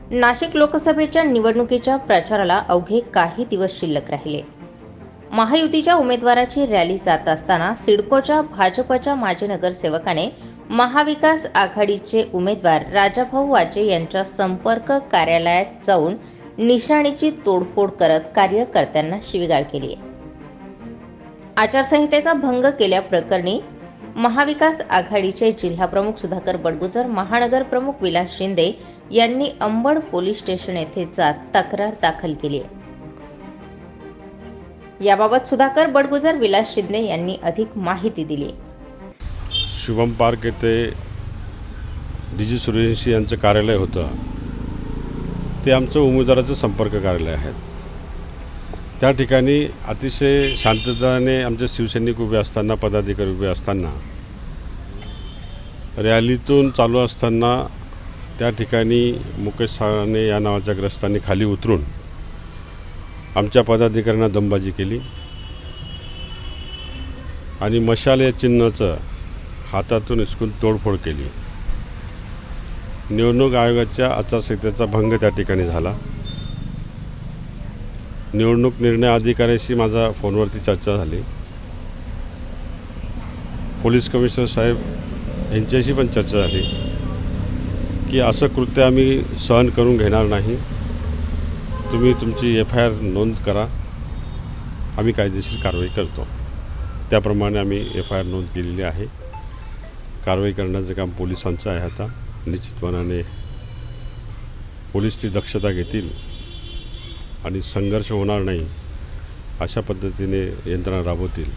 नाशिक लोकसभेच्या निवडणुकीच्या प्रचाराला अवघे काही दिवस शिल्लक राहिले. महायुतीच्या उमेदवाराची रॅली जात असताना सिडकोच्या भाजपच्या माजी नगरसेवकाने महाविकास आघाडीचे उमेदवार राजाभाऊ वाजे यांच्या संपर्क कार्यालयात जाऊन निशाणीची तोडफोड करत कार्यकर्त्यांना शिवीगाळ केली आहे. आचारसंहितेचा भंग केल्याप्रकरणी महाविकास आघाडीचे जिल्हाप्रमुख सुधाकर बडगुजर महानगर प्रमुख विलास शिंदे यांनी अंबड पोलीस स्टेशन येथे जात तक्रार दाखल केली आहे. याबाबत सुधाकर बडगुजर विलास शिंदे यांनी अधिक माहिती दिली शुभम पार्क येथे डीजी सूर्यवंशी यांचं कार्यालय होतं. ते आमचं उमेदवाराचं संपर्क कार्यालय आहे त्या ठिकाणी अतिशय शांतताने आमचे शिवसैनिक उभे असताना पदाधिकारी उभे असताना रॅलीतून चालू असताना त्या ठिकाणी मुकेश साने या नावाच्या ग्रस्तांनी खाली उतरून आमच्या पदाधिकाऱ्यांना दमबाजी केली. आणि मशाल या चिन्हाचं हातातून हिसकून तोडफोड केली. निवडणूक आयोगाच्या आचारसंहितेचा भंग त्या ठिकाणी झाला. निवडणूक निर्णय अधिकाऱ्याशी माझा फोनवरती चर्चा झाली. पोलीस कमिशनर साहेब यांच्याशी पण चर्चा झाली की असं कृत्य आम्ही सहन करून घेणार नाही. तुम्ही तुमची एफ आय आर नोंद करा. आम्ही कायदेशीर कारवाई करतो. त्याप्रमाणे आम्ही एफ आय आर नोंद केलेली आहे. कारवाई करण्याचं काम पोलिसांचं आहे आता. निश्चितपणाने पोलीस ती दक्षता घेतील. आणि संघर्ष होणार नाही अशा पद्धतीने यंत्रणा राबवतील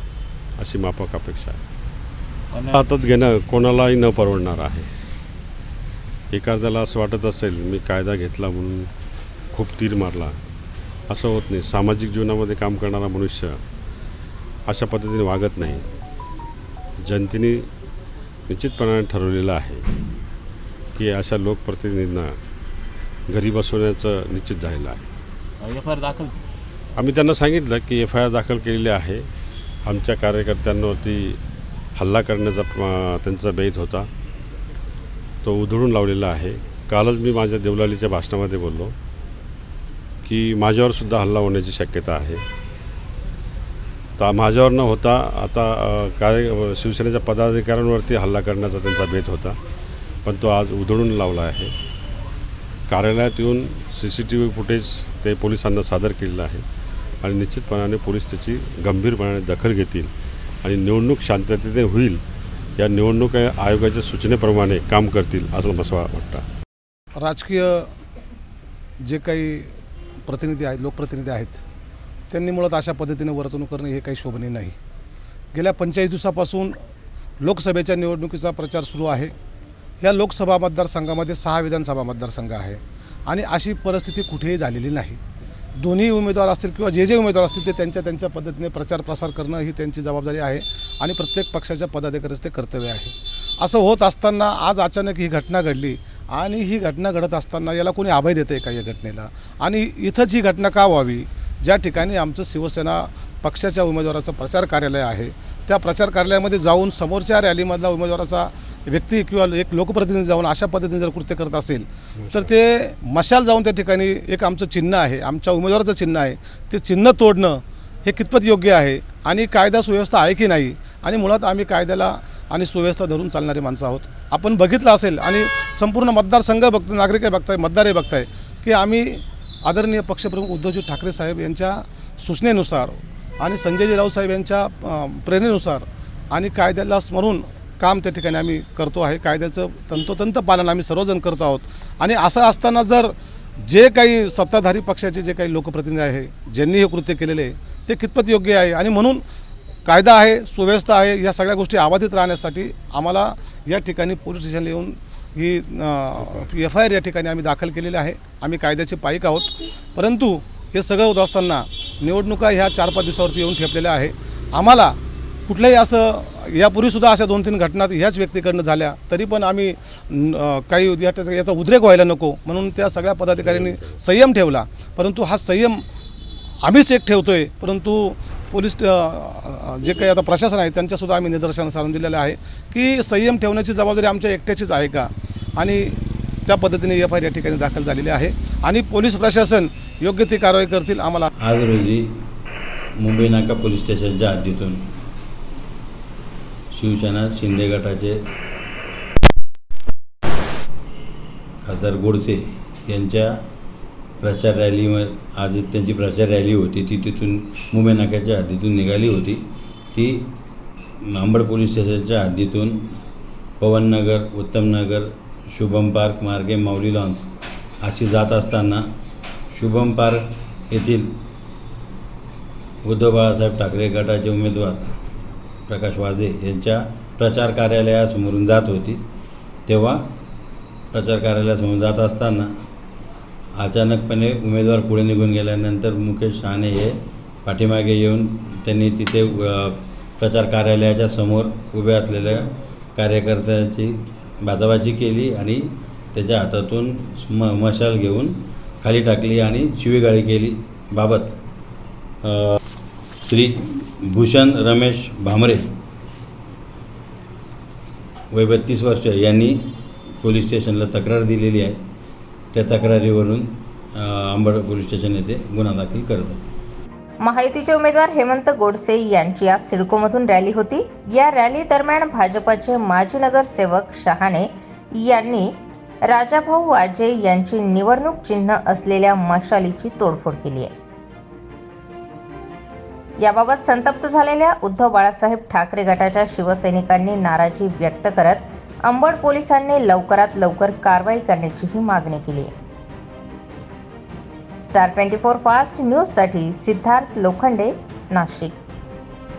अशी माफक अपेक्षा आहे. हातात घेणं कोणालाही न परवडणार आहे. एखाद्याला असं वाटत असेल मी कायदा घेतला म्हणून खूप तीर मारला. असं होत नाही. सामाजिक जीवनामध्ये काम करणारा मनुष्य अशा पद्धतीने वागत नाही. जनतेने निश्चितपणाने ठरवलेलं आहे की अशा लोकप्रतिनिधींना घरी बसवण्याचं निश्चित झालेलं आहे. एफ आय आर दाखल आम्ही त्यांना सांगितलं की एफ आय आर दाखल केलेली आहे. आमच्या कार्यकर्त्यांवरती हल्ला करण्याचा त्यांचा बेत होता. तो उधळून लावलेला आहे. कालच मी माझ्या देवलालीच्या भाषणामध्ये बोललो की माझ्यावर सुद्धा हल्ला होण्याची शक्यता आहे. तर माझ्यावर न होता आता कार्य शिवसेनेच्या पदाधिकाऱ्यांवरती हल्ला करण्याचा त्यांचा बेत होता. पण तो आज उधळून लावला आहे. कार्यालयात येऊन C C T V footage ते पोलिसांना सादर केलेलं आहे. आणि निश्चितपणाने पोलीस त्याची गंभीरपणाने दखल घेतील आणि निवडणूक शांततेने होईल या निवडणूक आयोगाच्या सूचनेप्रमाणे काम करतील असं मला वाटतं. राजकीय जे काही प्रतिनिधी आहेत लोकप्रतिनिधी आहेत त्यांनी मुळात अशा पद्धतीने वर्तणूक करणे हे काही शोभनीय नाही. गेल्या पंचेचाळीस दिवसापासून लोकसभेच्या निवडणुकीचा प्रचार सुरू आहे. या लोकसभा मतदारसंघामध्ये सहा विधानसभा मतदारसंघ आहे. आणि अशी परिस्थिती कुठेही झालेली नाही. दोन्ही उमेदवार असतील किंवा जे जे उमेदवार असतील ते त्यांच्या त्यांच्या पद्धतीने प्रचार प्रसार करणं ही त्यांची जबाबदारी आहे आणि प्रत्येक पक्षाच्या पदाधिकाऱ्याचं ते कर्तव्य आहे. असं होत असताना आज अचानक ही घटना घडली आणि ही घटना घडत असताना याला कोणी आभय देतं आहे का या घटनेला? आणि इथंच ही घटना का व्हावी? ज्या ठिकाणी आमचं शिवसेना पक्षाच्या उमेदवाराचं प्रचार कार्यालय आहे त्या प्रचार कार्यालयामध्ये जाऊन समोरच्या रॅलीमधला उमेदवाराचा व्यक्ती किंवा एक लोकप्रतिनिधी जाऊन अशा पद्धतीने जर कृत्य करत असेल तर ते मशाल जाऊन त्या ठिकाणी एक आमचं चिन्ह आहे आमच्या उमेदवाराचं चिन्ह आहे. ते चिन्ह तोडणं हे कितपत योग्य आहे आणि कायदा सुव्यवस्था आहे की नाही? आणि मुळात आम्ही कायद्याला आणि सुव्यवस्था धरून चालणारी माणसं आहोत. आपण बघितलं असेल आणि संपूर्ण मतदारसंघ बघतो नागरिकही बघताय मतदारही बघताय की आम्ही आदरणीय पक्षप्रमुख उद्धवजी ठाकरे साहेब यांच्या सूचनेनुसार आणि संजयजी राऊत साहेब यांच्या प्रेरणेनुसार आणि कायद्याला स्मरून काम त्या ठिकाणी आम्ही करतो आहे. कायद्याचं तंतोतंत पालन आम्ही सर्वजण करतो आहोत. आणि असं असताना जर जे काही सत्ताधारी पक्षाचे जे काही लोकप्रतिनिधी आहे ज्यांनी हे कृत्य केलेले आहे ते कितपत योग्य आहे? आणि म्हणून कायदा आहे सुव्यवस्था आहे या सगळ्या गोष्टी अबाधित राहण्यासाठी आम्हाला या ठिकाणी पोलीस स्टेशनला येऊन ही एफ आय आर या ठिकाणी आम्ही दाखल केलेली आहे. आम्ही कायद्याचे पाईक आहोत. परंतु हे सगळं होत असताना निवडणुका ह्या चार पाच दिवसावरती येऊन ठेपलेल्या आहे. आम्हाला कुठल्याही असं यापूर्वीसुद्धा अशा दोन तीन घटना ह्याच व्यक्तीकडनं झाल्या तरी पण आम्ही काही याचा याचा उद्रेक व्हायला नको म्हणून त्या सगळ्या पदाधिकाऱ्यांनी संयम ठेवला. परंतु हा संयम आम्हीच एक ठेवतो आहे परंतु पोलीस जे काही आता प्रशासन आहे त्यांच्यासुद्धा आम्ही निदर्शनास आणून दिलेलं आहे की संयम ठेवण्याची जबाबदारी आमच्या एकट्याचीच आहे का? आणि त्या पद्धतीने एफ आय या ठिकाणी दाखल झालेली आहे आणि पोलीस प्रशासन योग्य ती कारवाई करतील आम्हाला आज रोजी मुंबई नाका पोलीस स्टेशनच्या हद्दीतून शिवसेना शिंदे गटाचे खासदार गोडसे यांच्या प्रचार रॅलीमध्ये आज त्यांची प्रचार रॅली होती ती तिथून मुंबई नाक्याच्या हद्दीतून निघाली होती. ती आंबड पोलीस स्टेशनच्या हद्दीतून पवननगर उत्तमनगर शुभम पार्क मार्गे माऊली लॉन्स अशी जात असताना शुभम पार्क येथील उद्धव बाळासाहेब ठाकरे गटाचे उमेदवार प्रकाश वाजे यांच्या प्रचार कार्यालयासमोरून जात होती. तेव्हा प्रचार कार्यालयासमोरून जात असताना अचानकपणे उमेदवार पुढे निघून गेल्यानंतर मुकेश शहाणे हे पाठीमागे येऊन त्यांनी तिथे प्रचार कार्यालयाच्या समोर उभे असलेल्या कार्यकर्त्याची बाजाबाजी केली आणि त्याच्या हातातून म मशाल घेऊन खाली टाकली आणि शिवीगाळी केली बाबत श्री भूषण रमेश भामरे वय बत्तीस वर्ष यांनी पोलीस स्टेशनला तक्रार दिलेली आहे. त्या तक्रारीवरून आंबड पोलीस स्टेशन येथे गुन्हा दाखल करत आहे. महायुतीचे उमेदवार हेमंत गोडसे यांची आज सिडकोमधून रॅली होती. या रॅली दरम्यान भाजपचे माजी नगरसेवक शहाणे यांनी राजाभाऊ वाजे यांची निवडणूक चिन्ह असलेल्या मशालीची तोडफोड केली आहे. याबाबत संतप्त झालेल्या उद्धव बाळासाहेब ठाकरे गटाच्या शिवसैनिकांनी नाराजी व्यक्त करत अंबड पोलिसांनी लवकरात लवकर कारवाई करण्याचीही मागणी केली. स्टार ट्वेंटी फोर फास्ट न्यूजसाठी सिद्धार्थ लोखंडे नाशिक.